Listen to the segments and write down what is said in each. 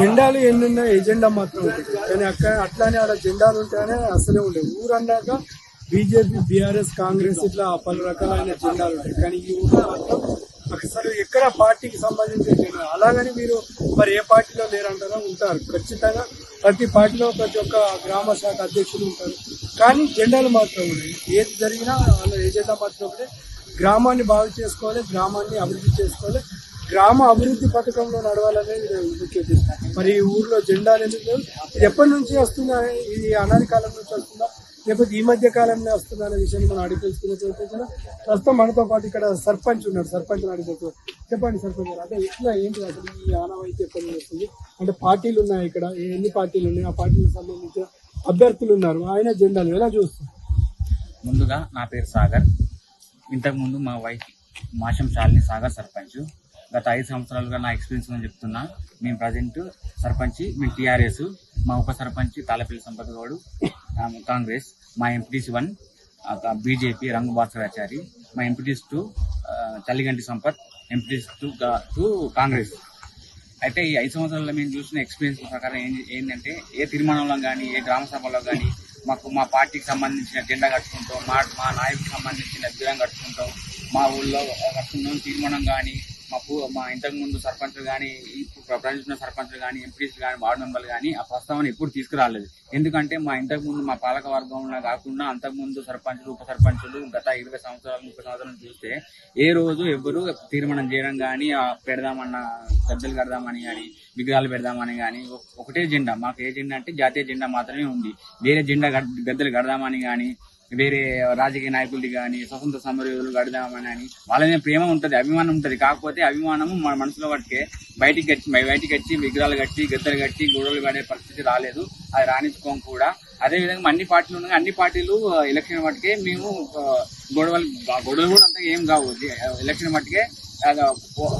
జెండాలు ఎన్నున్నా ఎజెండా మాత్రం ఉంటుంది. కానీ అక్కడ అట్లానే ఆడ జెండాలు ఉంటాయనే అసలే ఉండేవి. ఊరు అన్నాక బీజేపీ బీఆర్ఎస్ కాంగ్రెస్ ఇట్లా పలు రకాలైన జెండాలు ఉంటాయి. కానీ ఈ ఊరు మాత్రం అసలు ఎక్కడ పార్టీకి సంబంధించిన జెండా? అలాగని మీరు మరి ఏ పార్టీలో లేరంటారో? ఉంటారు. ఖచ్చితంగా ప్రతి పార్టీలో ప్రతి ఒక్క గ్రామ శాఖ అధ్యక్షులు ఉంటారు. కానీ జెండాలు మాత్రం ఉన్నాయి ఏది జరిగినా వాళ్ళ ఏజెండా మాత్రం ఒకటే. గ్రామాన్ని బాగు చేసుకోవాలి గ్రామాన్ని అభివృద్ధి చేసుకోవాలి. గ్రామ అభివృద్ధి పథకంలో నడవాలనేది ముఖ్య మరి ఈ ఊర్లో జెండా ఎందుకు ఎప్పటి నుంచి వస్తుందా? ఇది అనాది కాలం నుంచి వస్తుందా? లేకపోతే ఈ మధ్య కాలంలో వస్తుందా అనే విషయాన్ని మనం అడిగి తెలుసుకునే ప్రస్తుతం మనతో పాటు ఇక్కడ సర్పంచ్ ఉన్నాడు. సర్పంచ్ అడిగి చెప్పండి సర్పంచ్ అదే ఇట్లా ఏంటి అసలు ఈ ఆనవాయితీ ఎప్పటి నుంచి వస్తుంది? అంటే పార్టీలు ఉన్నాయి ఇక్కడ. ఎన్ని పార్టీలు ఉన్నాయి? ఆ పార్టీలకు సంబంధించిన అభ్యర్థులు ఉన్నారు. ఆయన జెండాలు ఎలా చూస్తారు? ముందుగా నా పేరు సాగర్. ఇంతకుముందు మా వైఫ్ మాషం శాలిని సాగర్ సర్పంచ్. గత ఐదు సంవత్సరాలుగా నా ఎక్స్పీరియన్స్ అని చెప్తున్నా. మేము ప్రజెంట్ సర్పంచ్ మేము టీఆర్ఎస్ మా ఉప సర్పంచ్ తాళపల్లి సంపత్ గౌడ్ కాంగ్రెస్ మా MPTC one BJP Rangu Bhaskarachari మా MPTCs two Challiganti Sampath MPTCs two two Congress. అయితే ఈ ఐదు సంవత్సరాల్లో మేము చూసిన ఎక్స్పీరియన్స్ ప్రకారం ఏం ఏంటంటే ఏ తీర్మానంలో కానీ ఏ గ్రామ సభలో కానీ మాకు మా పార్టీకి సంబంధించిన జెండా కట్టుకుంటాం మా మా నాయకుడికి సంబంధించిన విగ్రహం కట్టుకుంటాం మా ఊళ్ళో కట్టుకుంటాం తీర్మానం కానీ మా పూ మా ఇంతకు ముందు సర్పంచ్లు కానీ ఇప్పుడు ప్రజలు సర్పంచ్లు కానీ ఎంపీస్ కానీ వార్డు మెంబర్లు కానీ ఆ ప్రస్తావన ఎప్పుడు తీసుకురాలేదు. ఎందుకంటే మా ఇంతకు ముందు మా పాలక వర్గంలో కాకుండా అంతకుముందు సర్పంచులు ఉప సర్పంచులు గత ఇరవై సంవత్సరాలు ముప్పై సంవత్సరాలు చూస్తే ఏ రోజు ఎవరు తీర్మానం చేయడం కానీ పెడదామన్న పెద్దలు కడదామని కానీ విగ్రహాలు పెడదామని కానీ ఒకటే జెండా. మాకు ఏ జెండా అంటే జాతీయ జెండా మాత్రమే ఉంది. వేరే జెండా గద్దెలు కడదామని కానీ వేరే రాజకీయ నాయకులది కానీ స్వతంత్ర సమరయోధులు కడదామని అని వాళ్ళ మీద ప్రేమ ఉంటుంది అభిమానం ఉంటుంది. కాకపోతే అభిమానము మన మనసులో పట్టుకే బయటికి గట్టి బయటికి వచ్చి విగ్రహాలు కట్టి గద్దలు కట్టి గొడవలు పడే పరిస్థితి రాలేదు. అది రాణించుకోం కూడా. అదే విధంగా అన్ని పార్టీలు ఉన్నాయి. అన్ని పార్టీలు ఎలక్షన్ మట్టుకే మేము గొడవలు గొడవలు కూడా అంతగా ఏం కావు. ఎలక్షన్ మట్టుకే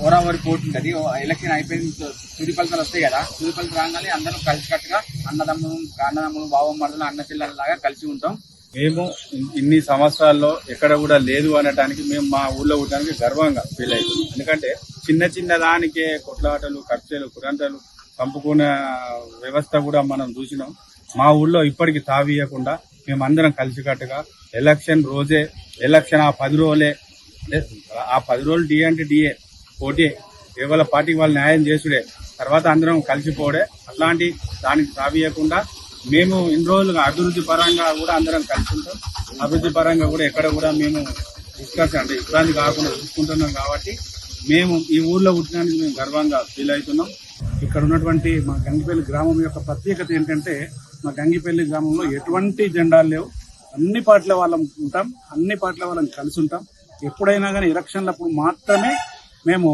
ఓరావరి పోటీ ఉంటుంది. ఎలక్షన్ అయిపోయిన తుది ఫలితాలు వస్తాయి కదా. తుది ఫలితాలు రాగానే అందరం కలిసికట్టుగా అన్నదమ్ములు అన్నదమ్ములు బావమరుదులు అన్న చెల్లెల్లాగా కలిసి ఉంటాం. మేము ఇన్ని సంవత్సరాల్లో ఎక్కడ కూడా లేదు అనటానికి మేము మా ఊళ్ళో ఉండడానికి గర్వంగా ఫీల్ అవుతున్నాం. ఎందుకంటే చిన్న చిన్న దానికే కొట్లాటలు ఖర్చులు కురంటలు చంపుకునే వ్యవస్థ కూడా మనం చూసినాం. మా ఊళ్ళో ఇప్పటికి తావీయకుండా మేమందరం కలిసికట్టుగా ఎలక్షన్ రోజే ఎలక్షన్ ఆ పది రోజులే ఆ పది రోజులు డి అంటే డిఏ పోటీ కేవలం పార్టీకి వాళ్ళు న్యాయం చేసుడే తర్వాత అందరం కలిసిపోవడే అట్లాంటి దానికి తావీయకుండా మేము ఇన్ని రోజులుగా అభివృద్ధి పరంగా కూడా అందరం కలిసి ఉంటాం అభివృద్ధి పరంగా కూడా ఎక్కడ కూడా మేము డిస్కస్ అంటే ఇబ్బంది కాకుండా చూసుకుంటున్నాం కాబట్టి మేము ఈ ఊర్లో ఉండడానికి మేము గర్వంగా ఫీల్ అవుతున్నాం. ఇక్కడ ఉన్నటువంటి మా గంగిపల్లి గ్రామం యొక్క ప్రత్యేకత ఏంటంటే మా గంగిపల్లి గ్రామంలో ఎటువంటి జెండాలు లేవు. అన్ని పార్టీల వాళ్ళం ఉంటాం అన్ని పార్టీల వాళ్ళం కలిసి ఉంటాం. ఎప్పుడైనా కానీ ఎలక్షన్లప్పుడు మాత్రమే మేము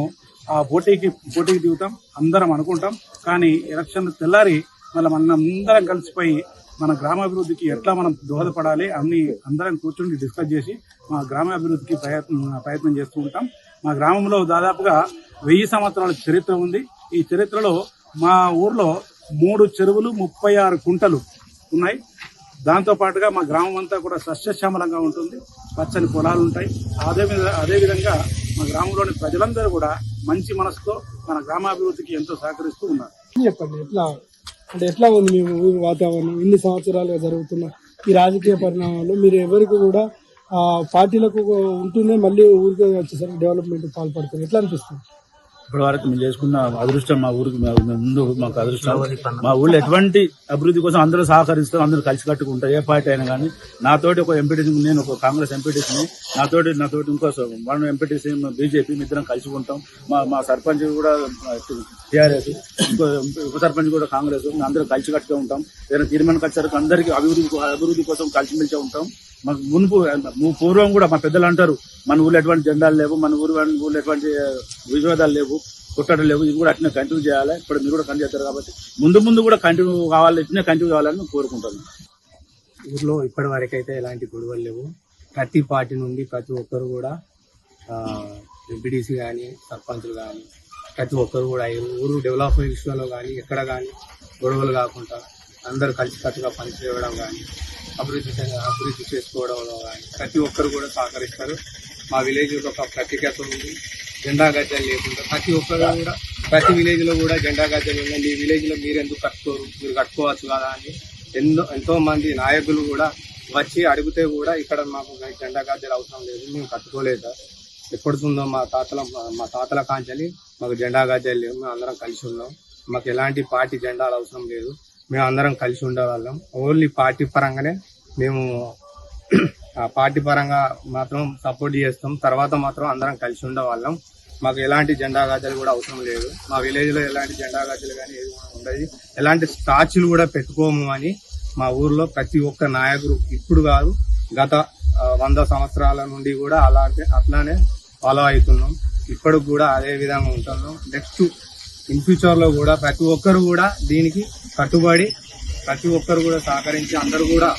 ఆ పోటీకి పోటీకి దిగుతాం అందరం అనుకుంటాం. కానీ ఎలక్షన్ తెల్లారి మళ్ళీ మనం అందరం కలిసిపోయి మన గ్రామాభివృద్ధికి ఎట్లా మనం దోహదపడాలి అన్ని అందరం కూర్చొని డిస్కస్ చేసి మా గ్రామాభివృద్ధికి ప్రయత్నం ప్రయత్నం చేస్తూ ఉంటాం. మా గ్రామంలో దాదాపుగా వెయ్యి సంవత్సరాల చరిత్ర ఉంది. ఈ చరిత్రలో మా ఊర్లో మూడు చెరువులు ముప్పై ఆరు కుంటలు ఉన్నాయి. దాంతో పాటుగా మా గ్రామం అంతా కూడా సస్యశ్యామలంగా ఉంటుంది. పచ్చని పొలాలు ఉంటాయి. అదే అదేవిధంగా మా గ్రామంలోని ప్రజలందరూ కూడా మంచి మనసుతో మన గ్రామాభివృద్ధికి ఎంతో సహకరిస్తూ ఉన్నారు. చెప్పండి? ఎట్లా అంటే ఎట్లా ఉంది మీ ఊరు వాతావరణం? ఇన్ని సంవత్సరాలుగా జరుగుతున్న? ఈ రాజకీయ పరిణామాలు మీరు ఎవరికి కూడా పార్టీలకు ఉంటూనే మళ్ళీ ఊరికి వచ్చేసరికి డెవలప్మెంట్ పాల్పడుతుంది ఎట్లా అనిపిస్తుంది? ఇప్పటి వరకు మేము చేసుకున్న అదృష్టం మా ఊరికి ముందు మాకు అదృష్టం. మా ఊళ్ళో ఎటువంటి అభివృద్ధి కోసం అందరూ సహకరిస్తారు అందరూ కలిసి కట్టుకుంటారు ఏ పార్టీ అయినా కానీ. నాతోటి ఒక ఎంపీటీసీ నేను ఒక కాంగ్రెస్ ఎంపీటీసీని నాతోటి నాతోటి ఇంకో మనం ఎంపీటీసీ బీజేపీ ఇద్దరం కలిసి ఉంటాం. మా మా సర్పంచ్ కూడా టీఆర్ఎస్ ఇంకో ఉప సర్పంచ్ కూడా కాంగ్రెస్ అందరూ అందరం కలిసి కట్టుగా ఉంటాం. ఏదైనా తీర్మానం కలిసి అందరికీ అభివృద్ధి అభివృద్ధి కోసం కలిసిమెలిసి ఉంటాం. మాకు మునుపు పూర్వం కూడా మా పెద్దలు అంటారు మన ఊళ్ళో ఎటువంటి జెండాలు లేవు మన ఊరు ఊళ్ళో ఎటువంటి వివాదాలు లేవు. కొట్టడం లేవు ఇది కూడా అట్నే కంటిన్యూ చేయాలి. ఇప్పుడు మీరు కూడా కంటిన్యూ చేస్తారు కాబట్టి ముందు ముందు కూడా కంటిన్యూ కావాలి ఇట్నే కంటిన్యూ కావాలని కోరుకుంటాను ఊర్లో ఇప్పటి వరకైతే ఎలాంటి గొడవలు లేవు. ప్రతి పార్టీ నుండి ప్రతి ఒక్కరు కూడా ఎంపీడీసీ కానీ సర్పంచులు కానీ ప్రతి ఒక్కరు కూడా ఊరు డెవలప్మెంట్ విషయంలో కానీ ఎక్కడ కానీ గొడవలు కాకుండా అందరూ కలిసికట్టుగా పనిచేయడం కానీ అభివృద్ధి చే- అభివృద్ధి చేసుకోవడంలో కానీ ప్రతి ఒక్కరు కూడా సహకరిస్తారు. మా విలేజ్ ఒక ప్రత్యేకత ఉంది. జెండా గజ్జలు లేకుండా ప్రతి ఒక్కరు కూడా ప్రతి విలేజ్లో కూడా జెండా గద్దెలు ఉన్నాయి మీ విలేజ్లో మీరు ఎందుకు కట్టుకోరు? మీరు కట్టుకోవచ్చు కదా అని ఎన్నో ఎంతో మంది నాయకులు కూడా వచ్చి అడిగితే కూడా ఇక్కడ మాకు జెండా గద్దెలు అవసరం లేదు మేము కట్టుకోలేదు. ఎప్పుడుతుందో మా తాతల మా తాతల కాంచని మాకు జెండా గద్దెలు లేవు మేము అందరం కలిసి ఉన్నాం. మాకు ఎలాంటి పార్టీ జెండాలు అవసరం లేదు మేము అందరం కలిసి ఉండేవాళ్ళం. ఓన్లీ పార్టీ పరంగానే మేము ఆ పార్టీ పరంగా మాత్రం సపోర్ట్ చేస్తాం. తర్వాత మాత్రం అందరం కలిసి ఉండేవాళ్ళం. మాకు ఎలాంటి జెండా గద్దెలు కూడా అవసరం లేదు. మా విలేజ్లో ఎలాంటి జెండా గద్దెలు కానీ ఏది ఉండదు. ఎలాంటి స్టాచ్యులు కూడా పెట్టుకోము అని మా ఊర్లో ప్రతి ఒక్క నాయకుడు ఇప్పుడు కాదు గత వంద సంవత్సరాల నుండి కూడా అలాంటి అట్లానే ఫాలో అవుతున్నాం. ఇప్పటికి కూడా అదే విధంగా ఉంటున్నాం. నెక్స్ట్ ఇన్ ఫ్యూచర్లో కూడా ప్రతి ఒక్కరు కూడా దీనికి కట్టుబడి ప్రతి ఒక్కరు కూడా సహకరించి అందరూ కూడా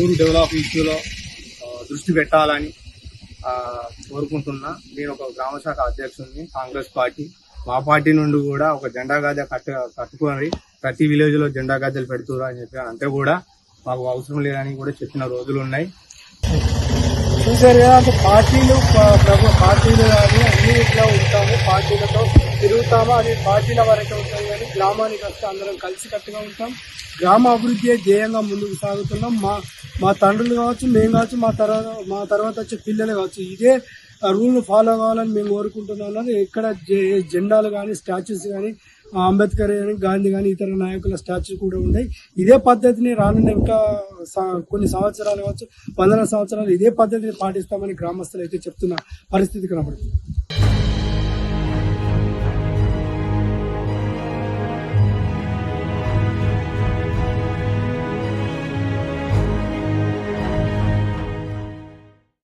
ఊరు డెవలప్ ఇష్యూలో దృష్టి పెట్టాలని కోరుకుంటున్నా. నేను ఒక గ్రామ శాఖ అధ్యక్షుడిని కాంగ్రెస్ పార్టీ. మా పార్టీ నుండి కూడా ఒక జెండా గద్దె కట్టు కట్టుకొని ప్రతి విలేజ్లో జెండా గద్దెలు పెడుతున్నారు అని చెప్పి అంతే కూడా మాకు అవసరం లేదని కూడా చెప్పిన రోజులు ఉన్నాయి. చూసారు కదా అంటే పార్టీలు ప్రభు పార్టీలు కానీ అన్ని ఇట్లా ఉంటాము. పార్టీలతో తిరుగుతాము అది పార్టీల వరకే ఉంటాయి కానీ గ్రామానికి వస్తే అందరం కలిసికట్టుగా ఉంటాం. గ్రామ అభివృద్ధి ధ్యేయంగా ముందుకు సాగుతున్నాం. మా మా తండ్రులు కావచ్చు మేము కావచ్చు మా తర్వాత మా తర్వాత వచ్చే పిల్లలు కావచ్చు ఇదే రూల్ ఫాలో కావాలని మేము కోరుకుంటున్నాం ఎక్కడ జెండాలు కానీ స్టాచ్యూస్ కానీ అంబేద్కర్ కానీ గాంధీ కానీ ఇతర నాయకుల స్టాచ్యూ కూడా ఉన్నాయి. ఇదే పద్ధతిని రానున్న ఇంకా కొన్ని సంవత్సరాలు కావచ్చు వందల సంవత్సరాలు ఇదే పద్ధతిని పాటిస్తామని గ్రామస్తులు అయితే చెప్తున్న పరిస్థితి కనబడుతుంది.